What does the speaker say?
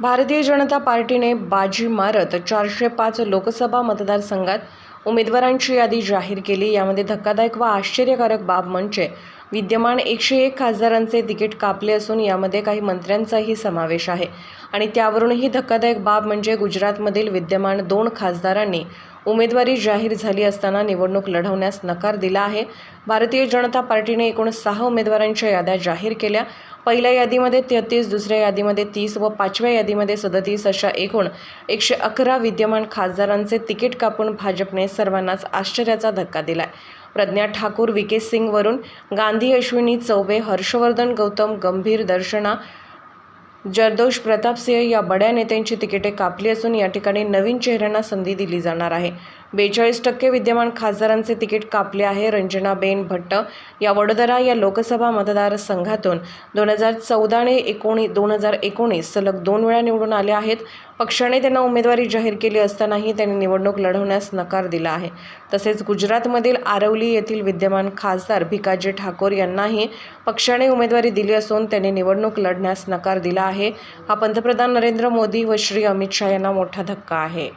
भारतीय जनता पार्टीने बाजी मारत चारशे पाच लोकसभा मतदारसंघात उमेदवारांची यादी जाहीर केली. यामध्ये धक्कादायक व आश्चर्यकारक बाब म्हणजे विद्यमान एकशे एक खासदारांचे तिकीट कापले असून यामध्ये काही मंत्र्यांचाही समावेश आहे. आणि त्यावरूनही धक्कादायक बाब म्हणजे गुजरातमधील विद्यमान दोन खासदारांनी उमेदवारी जाहीर झाली असताना निवडणूक लढवण्यास नकार दिला आहे. भारतीय जनता पार्टीने एकूण सहा उमेदवारांच्या याद्या जाहीर केल्या. पहिल्या यादीमध्ये तेहतीस दुसऱ्या यादीमध्ये तीस व पाचव्या यादीमध्ये सदतीस अशा एकूण एकशे अकरा विद्यमान खासदारांचे तिकीट कापून भाजपने सर्वांनाच आश्चर्याचा धक्का दिलाय. प्रज्ञा ठाकूर विके सिंग वरून गांधी अश्विनी चौबे हर्षवर्धन गौतम गंभीर दर्शना जरदोष प्रतापसिंह या बड्या नेत्यांची तिकिटे कापली असून या ठिकाणी नवीन चेहऱ्यांना संधी दिली जाणार आहे. बेचाळीस टक्के विद्यमान खासदारांचे तिकीट कापले आहे रंजनाबेन भट्ट. या वडोदरा या लोकसभा मतदारसंघातून दोन हजार चौदा आणि एकोणी दोन हजार एकोणीस सलग दोन वेळा निवडून आले आहेत. पक्षाने त्यांना उमेदवारी जाहीर केली असतानाही त्यांनी निवडणूक लढवण्यास नकार दिला आहे. तसेच गुजरातमधील आरवली येथील विद्यमान खासदार भिकाजी ठाकूर यांनाही पक्षाने उमेदवारी दिली असून त्यांनी निवडणूक लढण्यास नकार दिला आहे. हा पंतप्रधान नरेंद्र मोदी व श्री अमित शहा यांना मोठा धक्का आहे.